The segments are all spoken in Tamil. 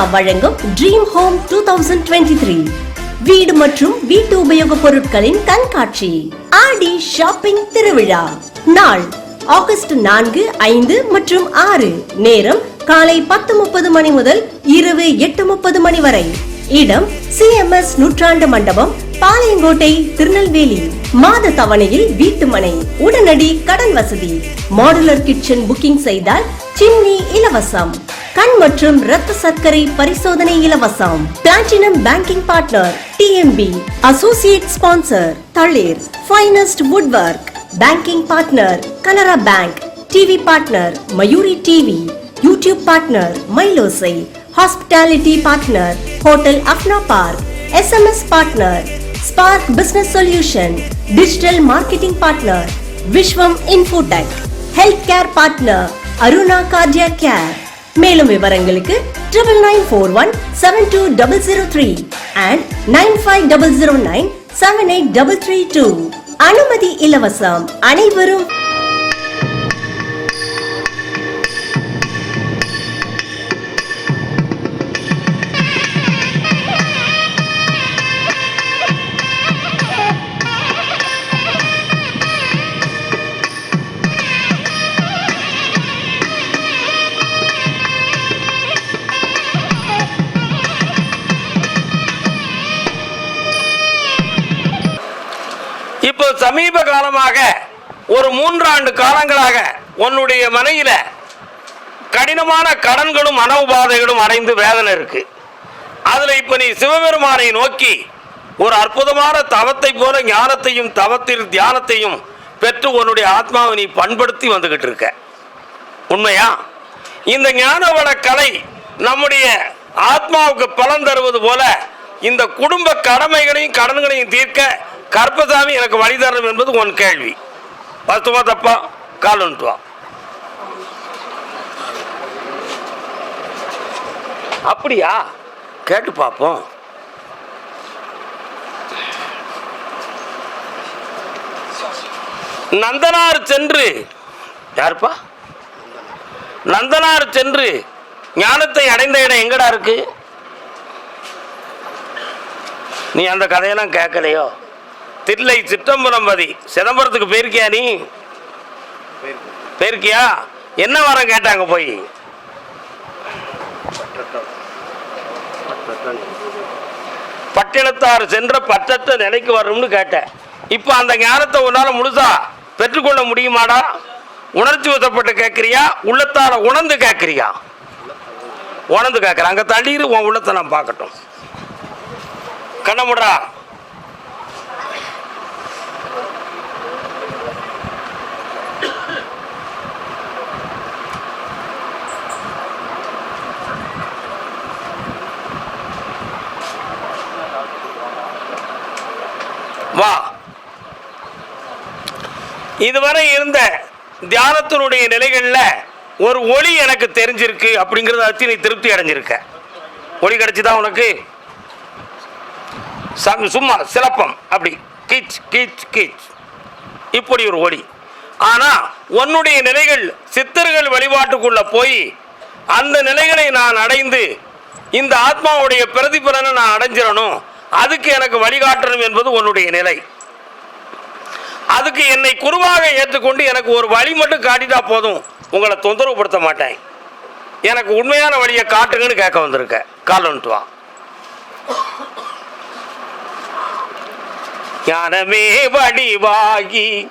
இந்தியா வழங்கும் dream home two thousand twenty three வீடு மற்றும் வீட்டு உபயோக பொருட்களின் கண்காட்சி. ஆடி ஷாப்பிங் திருவிழா. நாள் ஆகஸ்ட் நான்கு ஐந்து மற்றும் ஆறு. நேரம் காலை பத்து முப்பது மணி முதல் இரவு எட்டு முப்பது மணி வரை. இடம் சிஎம்எஸ் நூற்றாண்டு மண்டபம் பாளையங்கோட்டை திருநெல்வேலி. மாத தவணையில் வீட்டு மனை உடனடி கடன் வசதி. மாடுலர் கிச்சன் புக்கிங் செய்தால் சிம்னி இலவசம். கண் மற்றும் இரத்த சர்க்கரை பரிசோதனை இலவசம் platinum banking partner TMB associate sponsor Thalir finest wood work banking partner Canara bank TV partner Mayuri TV YouTube partner Mylosai hospitality partner hotel Apna park SMS partner Spark business solution digital marketing partner Vishwam Infotech health care partner Aruna cardia care மேலும் விவரங்களுக்கு triple nine four one seven two double zero three and nine five double zero nine seven eight double three two அனுமதி இலவசம். அனைவரும் சமீப காலமாக ஒரு மூன்றாண்டு காலங்களாக உன்னுடைய மனையில கடினமான கடன்களும் மன உபாதைகளும் அடைந்து வேதனை இருக்கு. அதுல இப்ப நீ சிவபெருமானை நோக்கி ஒரு அற்புதமான தவத்தை போல ஞானத்தையும் தவத்தில் தியானத்தையும் பெற்று உன்னுடைய ஆத்மாவை நீ பண்படுத்தி வந்துகிட்டு இருக்க. உண்மையா? இந்த ஞானவள கலை நம்முடைய ஆத்மாவுக்கு பலன் தருவது போல இந்த குடும்ப கடமைகளையும் கடன்களையும் தீர்க்க கற்பசாமி எனக்கு வழிதாரணம் என்பது உன் கேள்வி. பத்துவா தப்பா? கால் வந்துட்டு வா. அப்படியா? கேட்டு பார்ப்போம் நந்தனார் சென்று. யாருப்பா? நந்தனார் சென்று ஞானத்தை அடைந்த இடம் எங்கடா இருக்கு? நீ அந்த கதையெல்லாம் கேட்கலையோ? தில்லை சிற்றம்பலம்பதி சிதம்பரத்துக்கு போயிருக்கியா நீ? போயிருக்கியா? என்ன வரம் கேட்டாங்க போய்? பட்டினத்தார் சென்ற பட்டத்தை நிலைக்கு வரும்னு கேட்டேன். இப்போ அந்த ஞானத்தை உன்னால் முழுசா பெற்றுக்கொள்ள முடியுமாடா? உணர்ச்சி வசப்பட்டு கேட்குறியா உள்ளத்தால் உணர்ந்து கேட்குறியா உணர்ந்து கேட்குறேன் அங்கே தள்ளிடு உன் உள்ளத்தை நான் பார்க்கட்டும். கண்ணமுடா வா. இதுவரை இருந்த தியானத்தினுடைய நிலைகளில் ஒரு ஒளி எனக்கு தெரிஞ்சிருக்கு அப்படிங்கிறத வச்சு நீ திருப்தி அடைஞ்சிருக்க. ஒளி கிடைச்சிதான் உனக்கு? சும்மா சிலப்பம் அப்படி. கீச் கீச் கீச். இப்படி ஒரு ஒளி. ஆனால் உன்னுடைய நிலைகள் சித்தர்கள் வழிபாட்டுக்குள்ள போய் அந்த நிலைகளை நான் அடைந்து இந்த ஆத்மாவுடைய பிரதிபலனை நான் அடைஞ்சிடணும். அதுக்கு எனக்கு வழிகாட்டணும் என்பது உன்னுடைய நிலை. அதுக்கு என்னை குருவாக ஏற்றுக்கொண்டு எனக்கு ஒரு வழி மட்டும் காட்டிட்டா போதும். உங்களை தொந்தரவுப்படுத்த மாட்டேன். எனக்கு உண்மையான வழியை காட்டுங்கன்னு கேட்க வந்திருக்க. கால் வா. ஞானமே வடிவாகி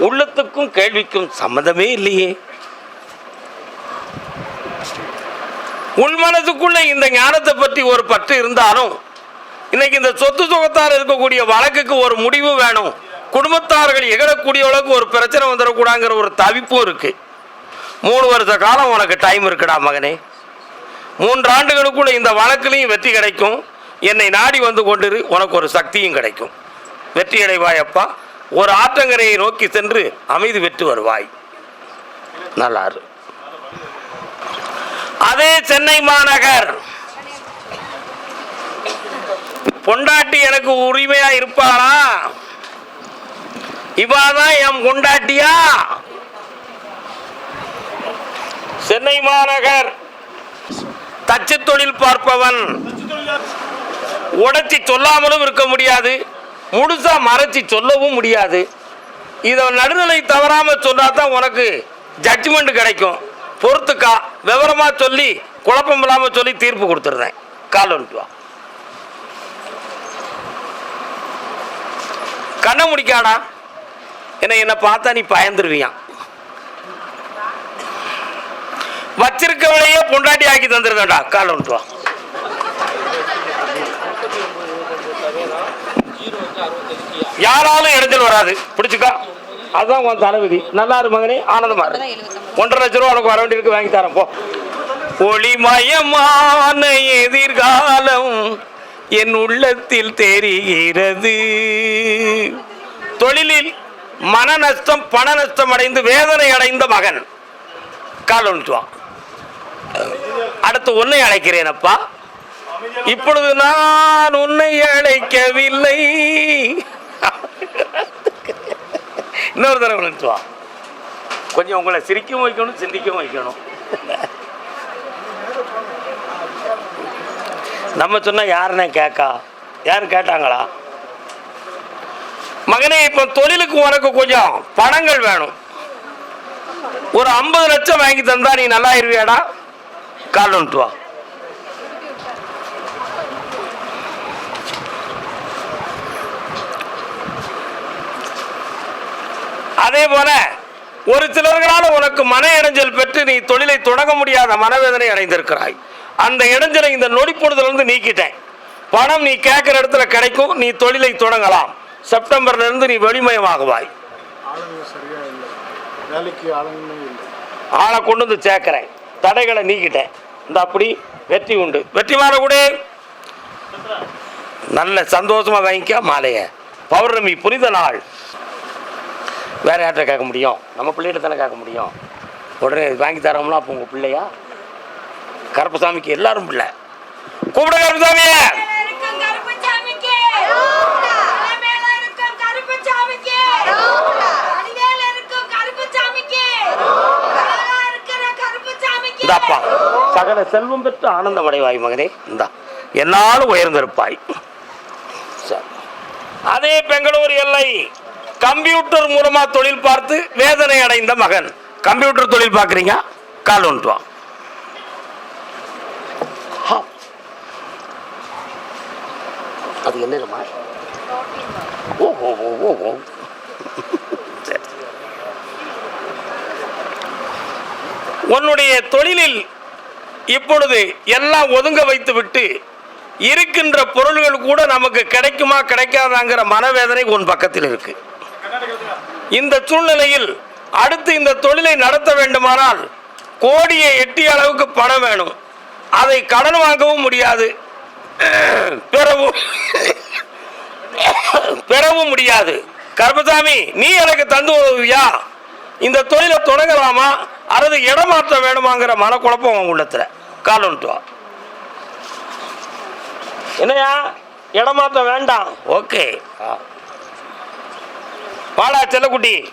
உள்ளத்துக்கும் கேள்விக்கும் சம்மந்தமே இல்லையே. உள் மனதுக்குள்ள இந்த ஞானத்தை பற்றி ஒரு பற்று இருந்தாலும் இன்னைக்கு இந்த சொத்து சுகத்தால் இருக்கக்கூடிய வழக்குக்கு ஒரு முடிவு வேணும். குடும்பத்தார்கள் எகழக்கூடிய அளவுக்கு ஒரு பிரச்சனை வந்துடக்கூடாங்கிற ஒரு தவிப்பும் இருக்கு. மூணு வருஷ காலம் உனக்கு டைம் இருக்குடா மகனே. மூன்று ஆண்டுகளுக்குள்ள இந்த வழக்குலையும் வெற்றி கிடைக்கும். என்னை நாடி வந்து கொண்டிரு உனக்கு ஒரு சக்தியும் கிடைக்கும். வெற்றி அடைவாயப்பா ஒரு ஆற்றங்கரையை நோக்கி சென்று அமைதி பெற்று வருவாய். நல்லாரு. அதே சென்னை மாநகர். பொண்டாட்டி எனக்கு உரிமையா இருப்பாளா? இவாதான் என் கொண்டாட்டியா சென்னை மாநகர். தச்சு தொழில் பார்ப்பவன். உடச்சி சொல்லாமலும் இருக்க முடியாது. முழுசா மறைச்சி சொல்லவும் முடியாது. இதை நடுநிலை தவறாம சொன்னா தான் உனக்கு ஜட்ஜ்மெண்ட் கிடைக்கும். பொறுத்துக்கா விவரமா சொல்லி குழப்பம் இல்லாமல் சொல்லி தீர்ப்பு கொடுத்துருந்தேன் கால் வந்துட்டு வா கண்ணை முடிக்காடா. என்ன என்னை பார்த்தா நீ பயந்துருவியான் வச்சிருக்கவளையே பொண்டாட்டி ஆக்கி தந்துருந்தா கால் வந்துட்டு வா யாராலும் இடைஞ்சல் வராது. பிடிச்சிக்கா. அதுதான் உன் தலைவிதி நல்லா இரு மகனே ஆனந்தமா இரு. ஒன்றரை லட்ச ரூபா உனக்கு வர வேண்டியிருக்கு வாங்கி தரேன் போ. ஒளிமயமான எதிர்காலம் என் உள்ளத்தில் தெரிகிறது. தொழிலில் மன நஷ்டம் பண நஷ்டம் அடைந்து வேதனை அடைந்த மகன். கால் ஒன்றுவான் அடுத்து உன்னை அழைக்கிறேன் அப்பா. இப்பொழுது நான் உன்னை அழைக்கவில்லை. இன்னொரு தடவை நினைச்சு வா. கொஞ்சம் உங்களை சிரிக்கவும் வைக்கணும் சிந்திக்கவும் வைக்கணும். நம்ம சொன்னா யாருன்னே கேட்கா யாரும் கேட்டாங்களா? மகனே இப்போ தொழிலுக்கு உனக்கு கொஞ்சம் பணங்கள் வேணும். ஒரு ஐம்பது லட்சம் வாங்கி தந்தா நீ நல்லா இருவியாடா? கால் வந்துட்டு வா. அதே போல ஒரு சிலர்களால் உனக்கு மன இடைஞ்சல் பெற்று நீ தொழிலை தொடங்க முடியாத மனவேதனை அடைந்திருக்கிறாய். அந்த இடைஞ்சலை இந்த நொடிப்பொழுதிலிருந்து நீக்கிட்டேன். பணம் நீ கேட்குற இடத்துல கிடைக்கும் நீ தொழிலை தொடங்கலாம். செப்டம்பர்ல இருந்து நீ வெளிமயமாகுவாய். ஆளை கொண்டு வந்து சேர்க்கிறேன். தடைகளை நீக்கிட்டேன். இந்த அப்படி வெற்றி உண்டு. வெற்றி மாற கூட. நல்ல சந்தோஷமா வாங்கிக்க மாலைய. பௌர்ணமி புனித நாள். வேறு யார்கிட்ட கேட்க முடியும்? நம்ம பிள்ளைகிட்ட தானே கேட்க முடியும்? உடனே வாங்கி தரோம்னா அப்போ உங்கள் பிள்ளையா? கருப்பசாமிக்கு எல்லாரும் பிள்ளை. கூப்பிட கருப்பசாமியே இந்தாப்பா. சகல செல்வம் பெற்று ஆனந்தம் அடைவாய் மகனே. இந்தா. என்னாலும் உயர்ந்திருப்பாய். சரி. அதே பெங்களூர் எல்லை. கம்ப்யூட்டர் மூலமா தொழில் பார்த்து வேதனை அடைந்த மகன். கம்ப்யூட்டர் தொழில் பார்க்குறீங்க? கால் ஒன்று அது என்னமா ஓ ஓ ஓ ஓ ஓ. உன்னுடைய தொழிலில் இப்பொழுது எல்லாம் ஒதுங்க வைத்துவிட்டு இருக்கின்ற பொருள்கள் கூட நமக்கு கிடைக்குமா கிடைக்காதாங்கிற மனவேதனை உன் பக்கத்தில் இருக்கு. இந்த சூழ்நிலையில் அடுத்து இந்த தொழிலை நடத்த வேண்டுமானால் கோடியை எட்டிய அளவுக்கு பணம் வேணும். அதை கடன் வாங்கவும் முடியாது. பெறவும் பெறவும் முடியாது. கருப்பசாமி நீ எனக்கு தந்து உதவியா? இந்த தொழிலை தொடங்கலாமா? அல்லது இடமாற்றம் வேணுமாங்கிற மனக்குழப்பம் உன் உள்ளத்துல. கால் என்னையா? இடமாற்றம் வேண்டாம். ஓகே. வாடா செல்லக்குட்டி.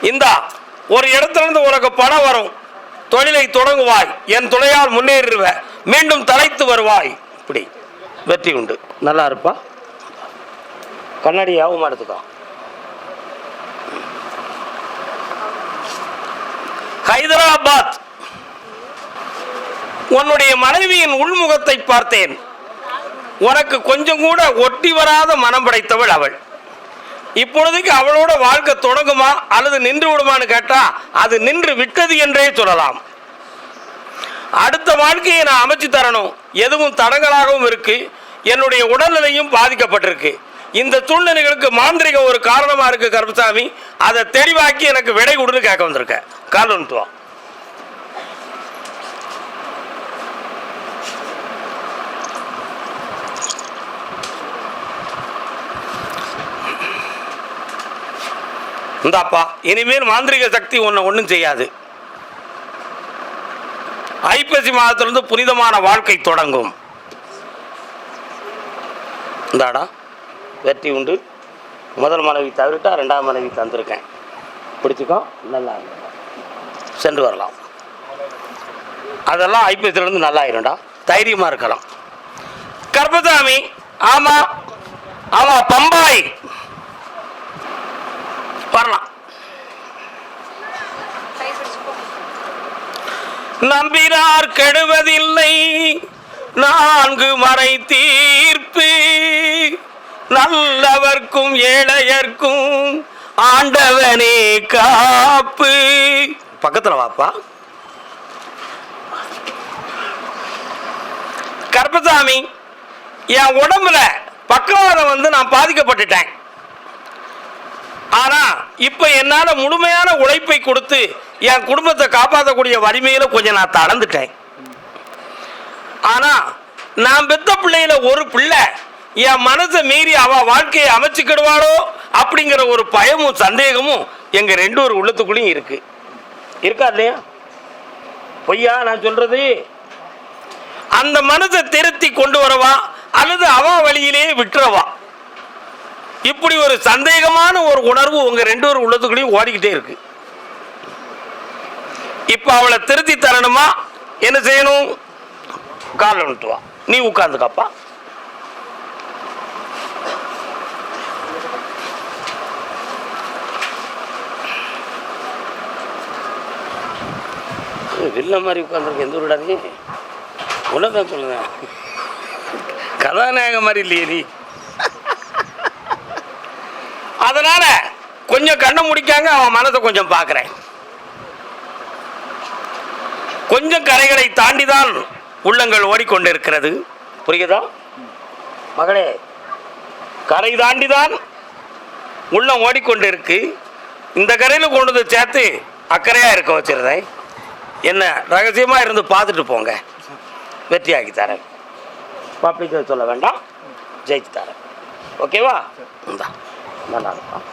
இந்தா ஒரு இடத்துல இருந்து உனக்கு பணம் வரும். தொழிலை தொடங்குவாய். என் துணையால் முன்னேறிடுவ. மீண்டும் தலைத்து வருவாய். இப்படி. வெற்றி உண்டு. நல்லா இருப்பா. கண்ணாடி யாவும் எடுத்துக்கோ. ஹைதராபாத். உன்னுடைய மனைவியின் உள்முகத்தை பார்த்தேன். உனக்கு கொஞ்சம் கூட ஒட்டி வராத மனம் படைத்தவள் அவள். இப்பொழுதுக்கு அவளோட வாழ்க்கை தொடங்குமா அல்லது நின்று விடுமான்னு கேட்டா அது நின்று விட்டது என்றே சொல்லலாம். அடுத்த வாழ்க்கையை நான் அமைச்சு தரணும். எதுவும் தடங்களாகவும் இருக்கு. என்னுடைய உடல்நிலையும் பாதிக்கப்பட்டிருக்கு. இந்த சூழ்நிலைகளுக்கு மாந்திரிகம் ஒரு காரணமா இருக்கு கருப்பசாமி. அதை தெளிவாக்கி எனக்கு விடை கொடுன்னு கேட்க வந்திருக்கேன். கால் வந்துட்டு இந்தாப்பா இனிமேல் மாந்திரிக சக்தி ஒன்று ஒன்றும் செய்யாது. ஐப்பசி மாதத்திலிருந்து புனிதமான வாழ்க்கை தொடங்கும். இந்தாடா வெற்றி உண்டு. முதல் மனைவி தவிர்த்தா ரெண்டாம் மனைவி தந்திருக்கேன். பிடிச்சிக்கோ நல்லா சென்று வரலாம். அதெல்லாம் ஐபிஎஸ்லேருந்து நல்லாயிரும்டா தைரியமாக இருக்கலாம். கர்பசாமி ஆமாம் ஆமாம் பம்பாய் வரலாம் நம்பினார் கெடுவதில்லை. நான்கு மறை தீர்ப்பு. நல்லவர்க்கும் ஏழையர்க்கும் ஆண்டவனே காப்பு. பக்கத்துல வாப்பா. கருப்பசாமி என் உடம்புல பக்கவாதம் வந்து நான் பாதிக்கப்பட்டுட்டேன். ஆனால் இப்போ என்னால் முழுமையான உழைப்பை கொடுத்து என் குடும்பத்தை காப்பாற்றக்கூடிய வலிமையில கொஞ்சம் நான் தளர்ந்துட்டேன். ஆனால் நான் பெத்த பிள்ளையில ஒரு பிள்ளை என் மனசை மீறி அவள் வாழ்க்கையை அமைச்சுக்கிடுவாளோ அப்படிங்கிற ஒரு பயமும் சந்தேகமும் எங்கள் ரெண்டு ஒரு உள்ளத்துக்குள்ளேயும் இருக்குது இருக்கா இல்லையா? பொய்யா நான் சொல்கிறது அந்த மனதை திருத்தி கொண்டு வரவா அல்லது அவ வழியிலேயே விட்டுறவா? இப்படி ஒரு சந்தேகமான ஒரு உணர்வு உங்க ரெண்டு பேரும் உள்ளத்துக்குள்ளேயும் ஓடிக்கிட்டே இருக்கு. இப்ப அவளை திருத்தி தரணுமா? என்ன செய்யணும்? கால் விட்டு வா. நீ உட்காந்துக்கப்பா வில்ல மாதிரி உட்காந்துருக்கு எந்த ஊருடா நீ? உன்னதான் சொல்லுங்க கதாநாயகம் மாதிரி இல்லையே நீ. கொஞ்சம் கண்ணை முடிக்காங்க அவன் மனதை கொஞ்சம் பார்க்குறேன். கொஞ்சம் கரைகளை தாண்டிதான் உள்ளங்கள் ஓடிக்கொண்டிருக்கிறது. புரியுதா? மகளே கரை தாண்டிதான் உள்ளம் ஓடிக்கொண்டிருக்கு. இந்த கரையில் கொண்டு வந்து சேர்த்து அக்கறையாக இருக்க வச்சிருந்தேன். என்ன ரகசியமாக இருந்து பார்த்துட்டு போங்க. வெற்றியாக்கி தரேன். பப்ளிக்கு சொல்ல வேண்டாம். ஜெயிச்சு தரேன். ஓகேவா? இந்தா. நல்லா இருக்கும்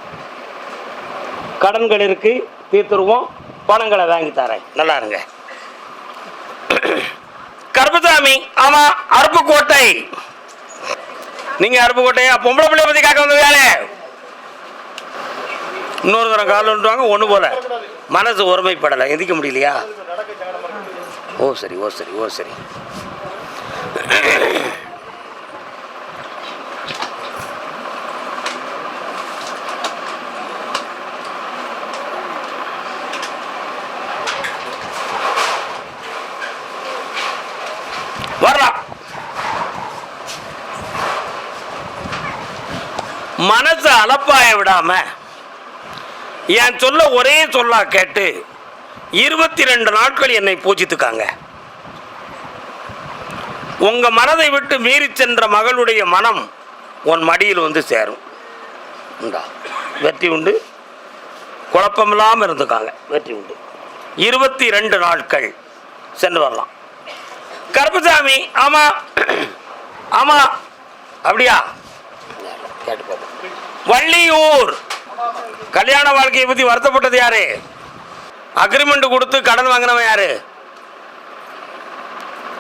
கடன்கள் இருக்கு தீர்த்துருவோம். பணங்களை வாங்கி தரேன். நல்லா இருங்க. கருப்பசாமி ஆமா அருப்புக்கோட்டை நீங்க அருப்புக்கோட்டையா பொம்பளை பிள்ளை பத்தி காக்க வந்த வேலை. இன்னொரு தரம் கால் ஒன்றுவாங்க ஒன்று போல. மனசு ஒருமைப்படலை. எந்திக்க முடியலையா? ஓ சரி ஓ சரி ஓ சரி வரலாம் மனசை அலப்பாய விடாம என் சொல்ல ஒரே சொல்லா கேட்டு இருபத்தி ரெண்டு நாட்கள் என்னை பூஜித்துக்காங்க. உங்க மனதை விட்டு மீறி சென்ற மகளுடைய மனம் உன் மடியில் வந்து சேரும். உண்டா வெற்றி உண்டு. குழப்பமில்லாமல் இருந்துக்காங்க வெற்றி உண்டு. இருபத்தி ரெண்டு நாட்கள் சென்று வரலாம். கருப்புசாமி ஆமா ஆமா அப்படியா? கேட்டு வள்ளியூர். கல்யாண வாழ்க்கையை பத்தி வருத்தப்பட்டது யாரு? அக்ரிமெண்ட் கொடுத்து கடன் வாங்கினவன் யாரு?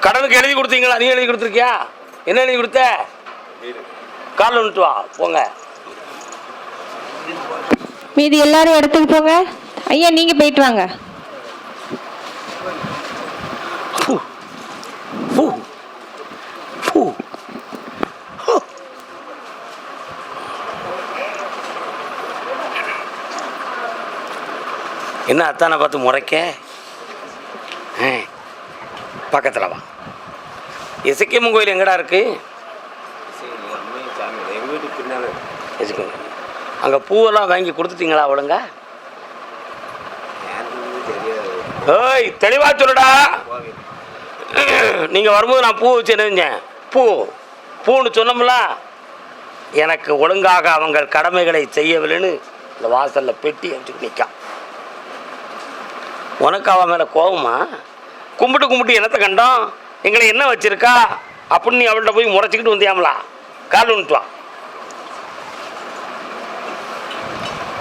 கடனுக்கு எழுதி கொடுத்தீங்களா? நீ எழுதி கொடுத்துருக்கியா? என்ன எழுதி கொடுத்த? கால் வந்துட்டு வா போங்க. மீதி எல்லாரும் இடத்துக்கு போங்க. ஐயா நீங்க போயிட்டு வாங்க. என்ன அத்தானை பார்த்து முறைக்க? ஆ, பக்கத்தில் வா. இசக்கியம்மன் கோயில் எங்கடா இருக்கு? அங்கே பூவெல்லாம் வாங்கி கொடுத்துட்டீங்களா அவளுங்க ஏய் தெளிவா சொல்லுடா. நீங்கள் வரும்போது நான் பூ வச்சு நினைஞ்சேன் பூ. பூன்னு சொன்னோம்ல? எனக்கு ஒழுங்காக அவங்க கடமைகளை செய்யவில்லைன்னு இந்த வாசலில் பெட்டி வச்சுட்டு நிற்கான் உனக்கு அவன் மேலே கோவமா? கும்பிட்டு கும்பிட்டு என்னத்தை கண்டோம் எங்களை என்ன வச்சிருக்கா? அப்படின்னு நீ அவள்கிட்ட போய் முறைச்சிக்கிட்டு வந்தியாமலா? கால் வா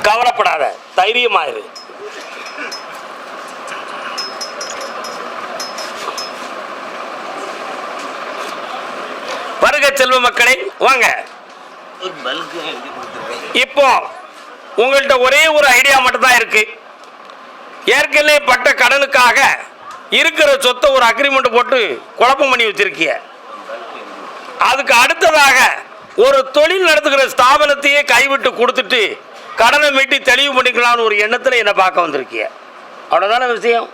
கவலைப்படாத தைரியமாயிரு வருக செல்வ மக்களே வாங்க. இப்போ உங்கள்கிட்ட ஒரே ஒரு ஐடியா மட்டும் தான் இருக்கு. ஏற்கனவே பட்ட கடனுக்காக இருக்கிற சொத்தை ஒரு அக்ரிமெண்ட் போட்டு குழப்பம் பண்ணி வச்சிருக்கிய. அதுக்கு அடுத்ததாக ஒரு தொழில் நடத்துகிற ஸ்தாபனத்தையே கைவிட்டு கொடுத்துட்டு கடனை மீட்டி தெளிவு பண்ணிக்கலாம்னு ஒரு எண்ணத்தில் என்னை பார்க்க வந்திருக்கிய. அவ்வளோதானே விஷயம்?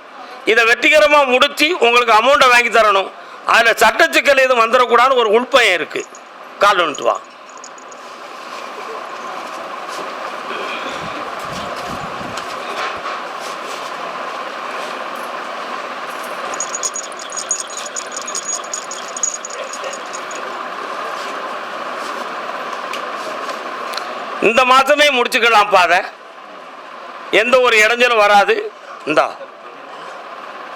இதை வெற்றிகரமாக முடித்து உங்களுக்கு அமௌண்ட்டை வாங்கி தரணும். அதில் சட்ட சிக்கல் எதுவும் வந்துடக்கூடாதுன்னு ஒரு உள்பயம் இருக்குது கால் வந்துட்டு இந்த மாதமே முடிச்சுக்கலாம் பாதை. எந்த ஒரு இடைஞ்சலும் வராது. இந்தா.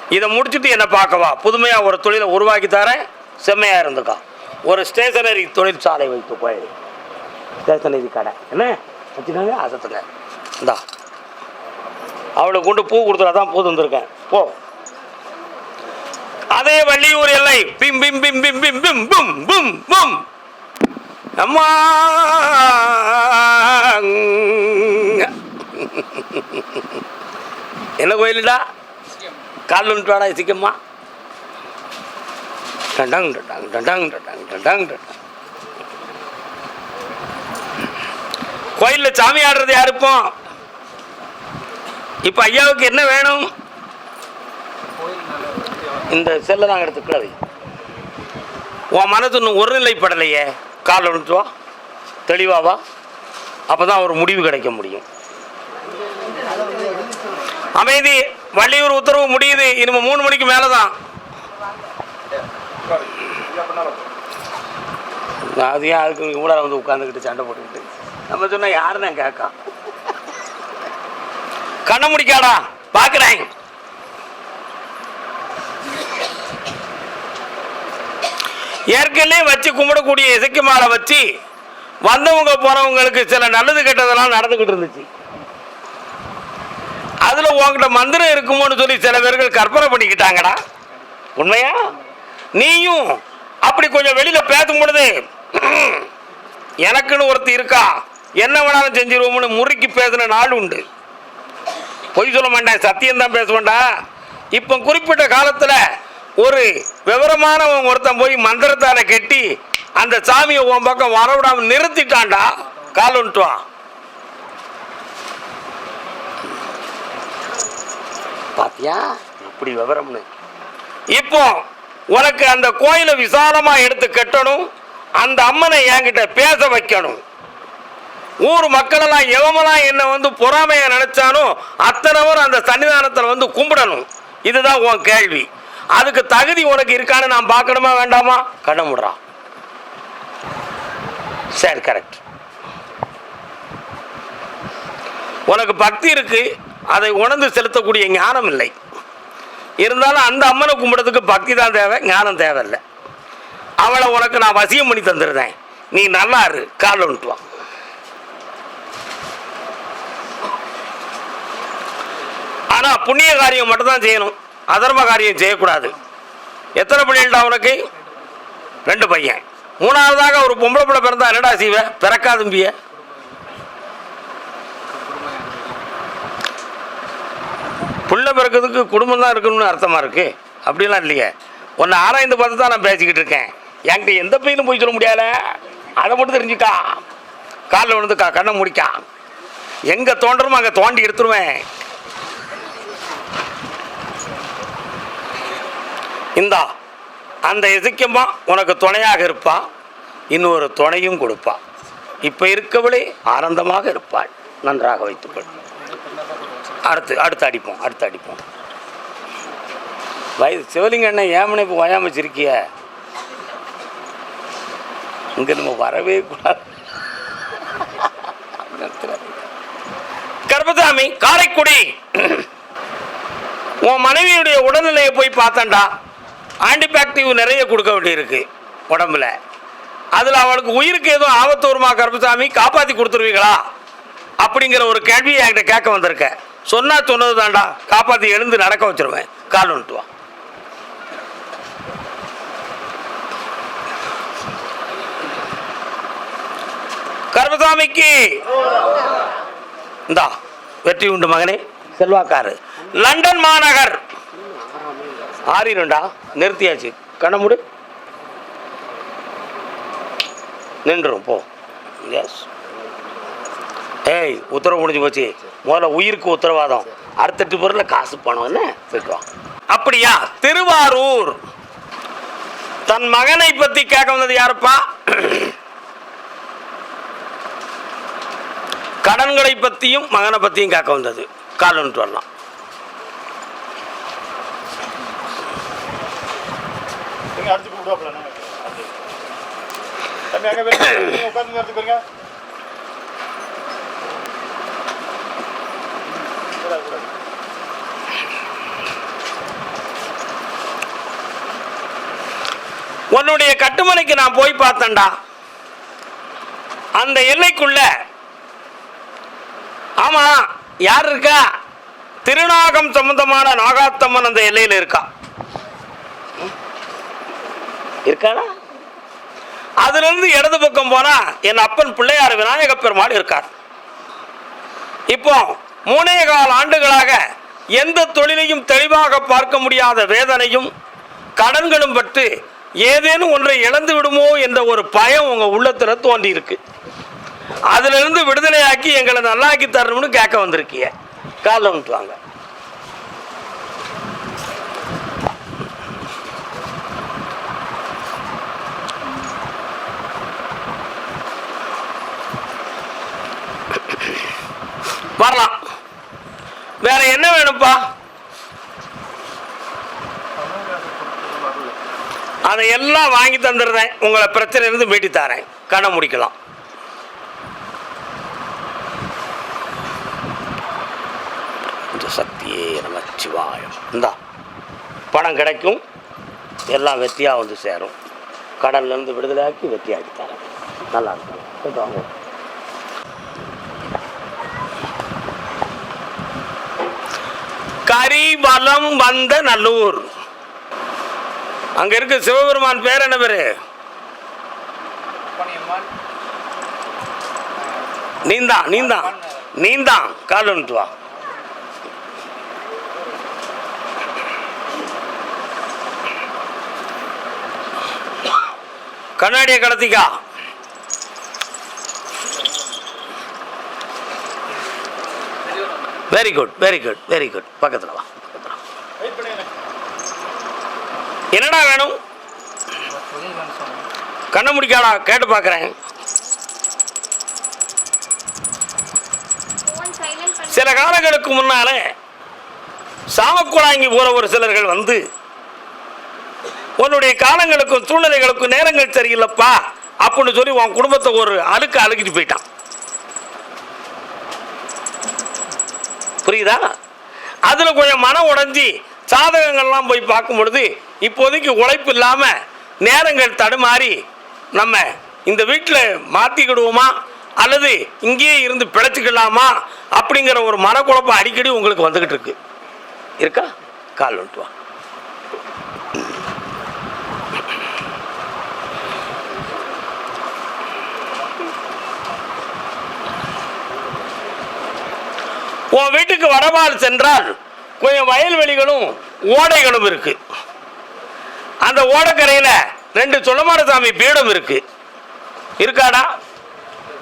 இதை முடிச்சுட்டு என்ன பார்க்கவா புதுமையாக ஒரு தொழிலை உருவாக்கி தரேன். செம்மையாக இருந்துக்கா. ஒரு ஸ்டேஷனரி தொழிற்சாலை வைத்து போயிடு ஸ்டேஷனரி கடை. என்ன? வச்சுக்கோங்க அசத்துங்க இந்தா. அவளுக்கு கொண்டு பூ கொடுத்துட்டா தான் பூ தந்திருக்கேன். போ. அதே வள்ளியூர் எல்லை. பிம் பிம் பிம் பிம் பிம் பிம் பும் பும் பும். அம்மா! என்ன கோயிலுடா? கால் வாடா சிக்கம்மா டண்டாங் டண்டாங் டண்டாங் டண்டாங் டண்டாங் டண்டாங் கோயிலில் சாமி ஆடுறது யாருப்போம் இப்போ? ஐயாவுக்கு என்ன வேணும்? இந்த செல்லை நாங்கள் எடுத்துக்கூடாது உன் மனது இன்னும் ஒருநிலைப்படலையே. காலில் விட்டு வா. வா. அப்போ தான் ஒரு முடிவு கிடைக்க முடியும். அமைதி. வள்ளியூர் உத்தரவு முடியுது. இனிமே மூணு மணிக்கு மேலே தான் அது ஏன் அதுக்கு கூட வந்து உட்காந்துக்கிட்டு சண்டை போட்டுக்கிட்டு நம்ம சொன்னால் யாருன்னு கேட்கா. கண்ண முடிக்காடா. பார்க்குறேன் ஏற்கனவே வச்சு கும்பிடக்கூடிய இசைக்கு மாலை வச்சு வந்தவங்க போறவங்களுக்கு சில நல்லது கெட்டதெல்லாம் நடந்துக்கிட்டு இருந்துச்சு. அதுல உங்ககிட்ட மந்திரம் இருக்குமோன்னு சொல்லி சில பேர்கள் கற்பனை பண்ணிக்கிட்டாங்கடா. உண்மையா? நீயும் அப்படி கொஞ்சம் வெளியில பேசும் பொழுது எனக்குன்னு ஒருத்தர் இருக்கா? என்ன வேணாலும் செஞ்சிருவோம்னு முறுக்கி பேசின நாள் உண்டு. பொய் சொல்ல மாட்டேன் சத்தியம் தான் பேசுவேன்டா. இப்போ குறிப்பிட்ட காலத்தில் ஒரு விவரமானவன் ஒருத்தன் போய் மந்திரத்தால கட்டி அந்த சாமியை உன் பக்கம் வரவிடாம நிறுத்திட்டான்டா கால் பாத்தியா? இப்படி விவரம்னு. இப்போ உனக்கு அந்த கோயிலை விசாலமா எடுத்து கட்டணும் அந்த அம்மனை என்கிட்ட பேச வைக்கணும். ஊர் மக்களெல்லாம் எவமெல்லாம் என்ன வந்து பொறாமையா நினைச்சானோ அத்தனைவரும் அந்த சன்னிதானத்தில் வந்து கும்பிடணும். இதுதான் உன் கேள்வி. அதுக்கு தகுதி உனக்கு இருக்கான்னு நான் பார்க்கணுமா வேண்டாமா? கண்ண முடுறான் சரி கரெக்ட் உனக்கு பக்தி இருக்கு அதை உணர்ந்து செலுத்தக்கூடிய ஞானம் இல்லை. இருந்தாலும் அந்த அம்மனை கும்பிடுறதுக்கு பக்தி தான் தேவை ஞானம் தேவையில்லை. அவளை உனக்கு நான் வசியம் பண்ணி தந்துடுறேன். நீ நல்லா இரு கால் வந்துட்டு ஆனால் புண்ணிய காரியம் மட்டும் தான் செய்யணும். அதர்ம காரியம் செய்யக்கூடாது. எத்தனை பிள்ளைகள்டா உனக்கு? ரெண்டு பையன். மூணாவதாக ஒரு பொம்பளை பிள்ளை பிறந்தா என்னடா செய்வ? பிறக்காதும்பிய புள்ள பிறக்கிறதுக்கு குடும்பம் தான் இருக்கணும்னு அர்த்தமாக இருக்கு? அப்படிலாம் இல்லையே. ஒன்று ஆராய்ந்து பார்த்து தான் நான் பேசிக்கிட்டு இருக்கேன். என்கிட்ட எந்த பையனும் போய் சொல்ல முடியல அதை மட்டும் தெரிஞ்சுக்கா காலில் விழுந்துக்கா கண்ணை முடிக்கா. எங்கே தோன்றமோ அங்கே தோண்டி எடுத்துருவேன். இந்தா அந்த எதுக்கம்மா உனக்கு துணையாக இருப்பான் இன்னொரு துணையும் கொடுப்பான் இப்போ இருக்கவளே ஆனந்தமாக இருப்பாள். நன்றாக வைத்துக்கொள். அடுத்து அடுத்து அடிப்போம் அடுத்து அடிப்போம். வயது சிவலிங்க அண்ணன் ஏமனை இப்போ வயாம வச்சிருக்கிய? இங்கே நம்ம வரவே கூடாது. கர்பசாமி காரைக்குடி. உன் மனைவியுடைய உடல்நிலையை போய் பார்த்தேன்டா. ஆன்டிபாக்டிவ் நிறைய கொடுக்க வேண்டியிருக்கு உடம்புல. அதில் அவளுக்கு உயிருக்கு எதுவும் ஆபத்து வருமா கருப்பசாமி? காப்பாற்றி கொடுத்துருவீங்களா? அப்படிங்கிற ஒரு கேள்வியை என்கிட்ட கேட்க வந்திருக்கேன் சொன்னால் சொன்னது தாண்டா காப்பாற்றி எழுந்து நடக்க வச்சிருவேன். கால் வந்துட்டு கருப்பசாமிக்கு. இந்தா வெற்றி உண்டு மகனே. செல்வாக்காரு. லண்டன் மாநகர். ஆறிடும்டா நிறுத்தியாச்சு. கண்ண மூடு. நின்றும் போ. எஸ் ஏய் உத்தரவு முடிஞ்சு போச்சு. முதல்ல உயிருக்கு உத்தரவாதம். அடுத்தட்டு பொருளில் காசு பணம் என்ன? அப்படியா? திருவாரூர். தன் மகனை பற்றி கேட்க வந்தது யாருப்பா? கடன்களை பற்றியும் மகனை பற்றியும் கேட்க வந்தது. காலன்ட்டு வரலாம். அடிச்சு தம்பி உட்காந்து எடுத்து உன்னுடைய கட்டுமனைக்கு நான் போய் பார்த்தேன்டா. அந்த எல்லைக்குள்ள. ஆமா யார் இருக்கா? திருநாகம் சம்பந்தமான நாகாத்தம்மன் அந்த எல்லையில் இருக்கா. இருக்காளா? அதுலேருந்து இடது பக்கம் போனால் என் அப்பன் பிள்ளையார் விநாயக பெருமாள் இருக்கார். இப்போ மூணே கால் ஆண்டுகளாக எந்த தொழிலையும் தெளிவாக பார்க்க முடியாத வேதனையும் கடன்களும் பட்டு ஏதேனும் ஒன்றை இழந்து விடுமோ என்ற ஒரு பயம் உங்கள் உள்ளத்தில் தோண்டி இருக்கு விடுதலையாக்கி எங்களை நல்லாக்கி தரணும்னு கேட்க வந்திருக்கீங்க காலம் வாங்க வரலாம். வேற என்ன வேணும்ப்பா? அதை எல்லாம் வாங்கி தந்துடுறேன். உங்களை பிரச்சனை இருந்து மீட்டி தரேன். கண்ணை முடிக்கலாம். சக்தியே சக்தியே நமச்சிவாயம். இந்தா பணம் கிடைக்கும். எல்லாம் வெற்றியாக வந்து சேரும். கடல்லேருந்து விடுதலையாக்கி வெற்றியாக்கி தரேன். நல்லா இருக்கும் போயிட்டு வாங்க கரிவலம் வந்த நல்லூர். அங்க இருக்கு சிவபெருமான் பேர் என்ன பேரு? நீந்தான் நீந்தான் நீந்தான் கால் வந்துட்டு வா. கண்ணாடியை கடத்திக்கா. Very good very good very good பக்கத்தில் வா பக்கத்துல என்னடா வேணும்? கண்ணை முடிக்காடா கேட்டு பார்க்குறேன் சில காலங்களுக்கு முன்னாலே சாமக்குழாங்கி போற ஒரு சிலர்கள் வந்து உன்னுடைய காலங்களுக்கும் சூழ்நிலைகளுக்கும் நேரங்கள் சரியில்லைப்பா அப்படின்னு சொல்லி உன் குடும்பத்தை ஒரு அழுக்க அழுக்கிட்டு போயிட்டான். புரியுதா? அதில் கொஞ்சம் மனம் உடைஞ்சி சாதகங்கள்லாம் போய் பார்க்கும் பொழுது இப்போதைக்கு உழைப்பு இல்லாமல் நேரங்கள் தடுமாறி நம்ம இந்த வீட்டில் மாற்றிக்கிடுவோமா அல்லது இங்கேயே இருந்து பிழைச்சிக்கலாமா? அப்படிங்கிற ஒரு மனக்குழப்பம் அடிக்கடி உங்களுக்கு வந்துக்கிட்டு இருக்கு. இருக்கா? கால் வந்துட்டு உன் வீட்டுக்கு வடபால் சென்றால் கொஞ்சம் வயல்வெளிகளும் ஓடைகளும் இருக்கு. அந்த ஓடக்கரையில் ரெண்டு சொல்லமாடசாமி பீடம் இருக்கு. இருக்காடா?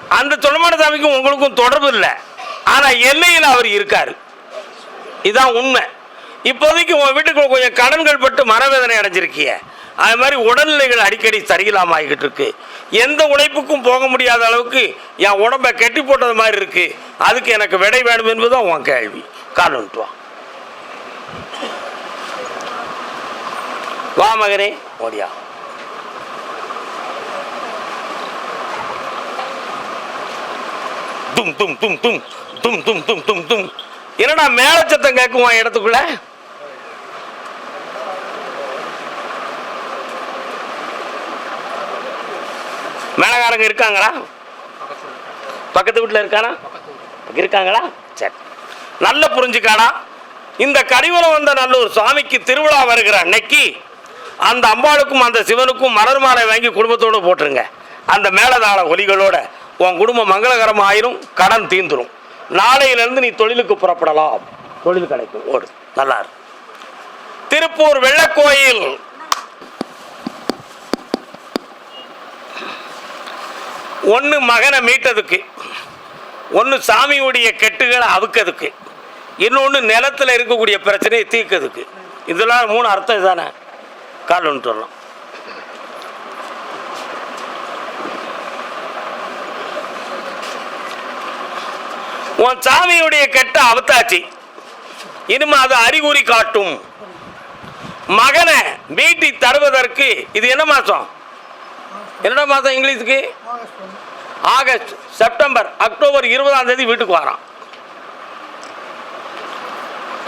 அந்த சொல்லமாடசாமிக்கும் உங்களுக்கும் தொடர்பு இல்லை. ஆனால் எல்லையில் அவர் இருக்காரு. இதுதான் உண்மை. இப்போதைக்கு உன் வீட்டுக்குள்ள கொஞ்சம் கடன்கள் பட்டு மனவேதனை அடைஞ்சிருக்கிய. அது மாதிரி உடல்நிலைகள் அடிக்கடி சரியில்லாமல் ஆகிக்கிட்டு இருக்கு. எந்த உழைப்புக்கும் போக முடியாத அளவுக்கு என் உடம்பை கெட்டி போட்டது மாதிரி இருக்கு. அதுக்கு எனக்கு விடை வேணும் என்பதுதான் உன் கேள்வி. காலன்ட்டு வா. மகனே ஓடியா. தும் தும் தும் தும் தும் தும் தும் தும் தும். என்னடா மேலச்சத்தம் கேட்குவான் இடத்துக்குள்ள? சொந்தக்காரங்க இருக்காங்களா? பக்கத்து வீட்டில் இருக்கானா? இருக்காங்களா? சரி. நல்ல புரிஞ்சுக்காடா. இந்த கரிவலம் வந்த நல்லூர் சுவாமிக்கு திருவிழா வருகிற அன்னைக்கு அந்த அம்பாளுக்கும் அந்த சிவனுக்கும் மலர் மாலை வாங்கி குடும்பத்தோடு போட்டுருங்க. அந்த மேலதாள ஒலிகளோட உன் குடும்பம் மங்களகரமாயிரும் கடன் தீந்துரும். நாளையிலேருந்து நீ தொழிலுக்கு புறப்படலாம். தொழில் கிடைக்கும். ஓடு. நல்லா இருக்கும் திருப்பூர் வெள்ளக்கோயில் ஒன்று மகனை மீட்டதுக்கு ஒன்று சாமியுடைய கெட்டுகளை அவுக்கிறதுக்கு இன்னொன்று நிலத்தில் இருக்கக்கூடிய பிரச்சனையை தீர்க்கிறதுக்கு. இதெல்லாம் மூணு அர்த்தம் தானே கால் சொல்லலாம் உன் சாமியுடைய கெட்ட அவுத்தாச்சு இனிமே அது அறிகுறி காட்டும். மகனை மீட்டி தருவதற்கு இது என்ன மாதம் என்னடா மாதம் இங்கிலீஷுக்கு? ஆகஸ்ட் செப்டம்பர் அக்டோபர் இருபதாம் தேதி வீட்டுக்கு வரான்.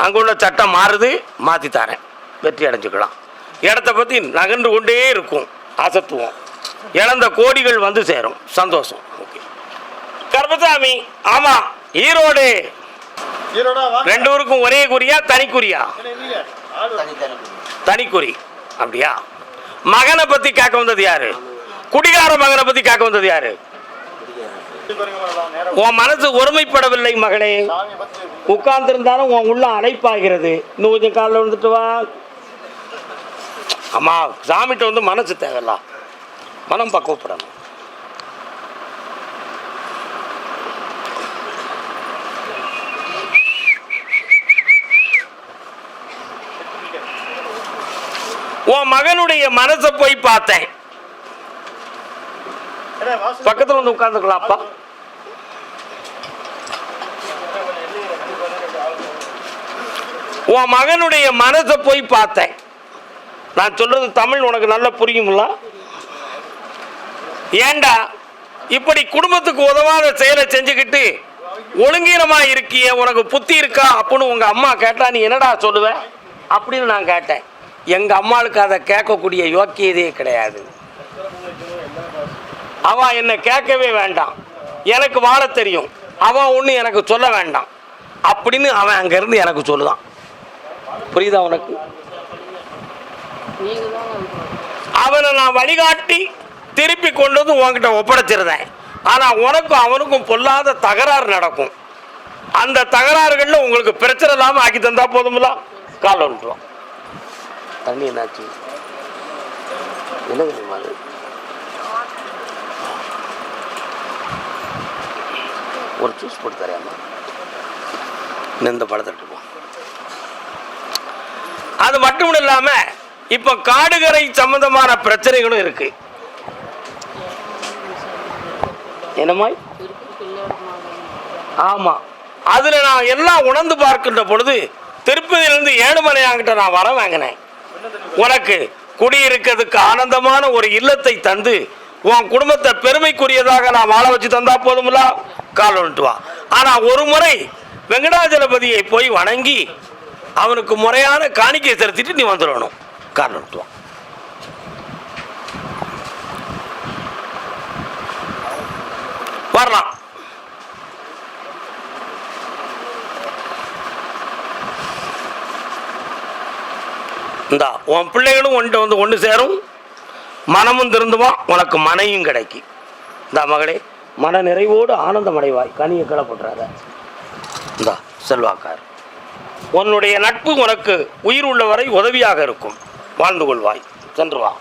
அங்குள்ள சட்டம் மாறுது மாற்றி தரேன். வெற்றி அடைஞ்சுக்கலாம். இடத்த பற்றி நகர்ந்து கொண்டே இருக்கும். அசத்துவம். இழந்த கோடிகள் வந்து சேரும். சந்தோஷம். ஓகே. கர்பசாமி ஆமாம் ஈரோடு. ரெண்டு ஊருக்கும் ஒரே குறியா தனி குறியா இல்லைங்க ஆளு தனிக்குறி. அப்படியா? மகனை பத்தி கேட்க வந்தது யாரு? குடிகார மகனை பத்தி கேட்க வந்தது யாரு? உன் மனசு ஒருமைப்படவில்லை மகளே. உட்கார்ந்திருந்தாலும் உன் உள்ள அழைப்பாகிறது. இன்னும் கொஞ்சம் காலில் வந்துட்டு வா. அம்மா சாமிகிட்ட வந்து மனசு தேவையில்ல. மனம் பக்குவப்படணும் உன் மகனுடைய மனசை போய் பார்த்தேன். பக்கத்தில் வந்து உட்கார்ந்துக்கலாம் அப்பா உன் மகனுடைய மனசை போய் பார்த்தேன். நான் சொல்றது தமிழ் உனக்கு நல்லா புரியுங்களா? ஏண்டா இப்படி குடும்பத்துக்கு உதவாத செயலை செஞ்சுக்கிட்டு ஒழுங்கீனமா இருக்கிய உனக்கு புத்தி இருக்கா அப்படின்னு உங்க அம்மா கேட்டா நீ என்னடா சொல்லுவ? அப்படின்னு நான் கேட்டேன். எங்க அம்மாளுக்கு அதை கேட்கக்கூடிய யோக்கியதே கிடையாது. அவன் என்னை கேட்கவே வேண்டாம். எனக்கு வாழ தெரியும். அவன் ஒன்று எனக்கு சொல்ல வேண்டாம். அப்படின்னு அவன் அங்கேருந்து எனக்கு சொல்லுதான். புரியுதா உனக்கு? அவனை நான் வழிகாட்டி திருப்பி கொண்டு வந்து உன்கிட்ட ஒப்படைச்சிருந்தேன். ஆனால் உனக்கும் அவனுக்கும் பொல்லாத தகராறு நடக்கும். அந்த தகராறுகளில் உங்களுக்கு பிரச்சனை இல்லாமல் ஆக்கி தந்தா போதும்ல? கால் ஒன்றுவோம் தண்ணி என்னாச்சு? என்ன தெரியுமா ஒரு ஜூஸ் போட்டு தரையாமா இந்த பழத்தை எடுத்துப்போம் அது மட்டும் இல்லாமல் இப்போ காடுகரை சம்பந்தமான பிரச்சனைகளும் இருக்கு. என்னமாய் ஆமாம் அதில் நான் எல்லாம் உணர்ந்து பார்க்கின்ற பொழுது திருப்பதியிலிருந்து ஏழுமலையாங்கிட்ட நான் வர வாங்கினேன். உனக்கு குடியிருக்கிறதுக்கு ஆனந்தமான ஒரு இல்லத்தை தந்து உன் குடும்பத்தை பெருமைக்குரியதாக நான் வாழ வச்சு தந்தா போதுமில்ல? கால் வந்துட்டு வா. ஆனா ஒரு முறை வெங்கடாஜலபதியை போய் வணங்கி அவனுக்கு முறையான காணிக்கை செலுத்திட்டு நீ வந்துடணும். கால் வந்துட்டு வரலாம். இந்தா உன் பிள்ளைகளும் ஒன்றிட்ட வந்து ஒன்று சேரும். மனமும் திருந்துவான் உனக்கு மனையும் கிடைக்கும். இந்த மகளே. மன நிறைவோடு ஆனந்தம் அடைவாய் கனியை கிளப்பட்டுறாத இந்தா செல்வாக்கார். உன்னுடைய நட்பு உனக்கு உயிர் உள்ளவரை உதவியாக இருக்கும். வாழ்ந்து கொள்வாய். சென்று வா.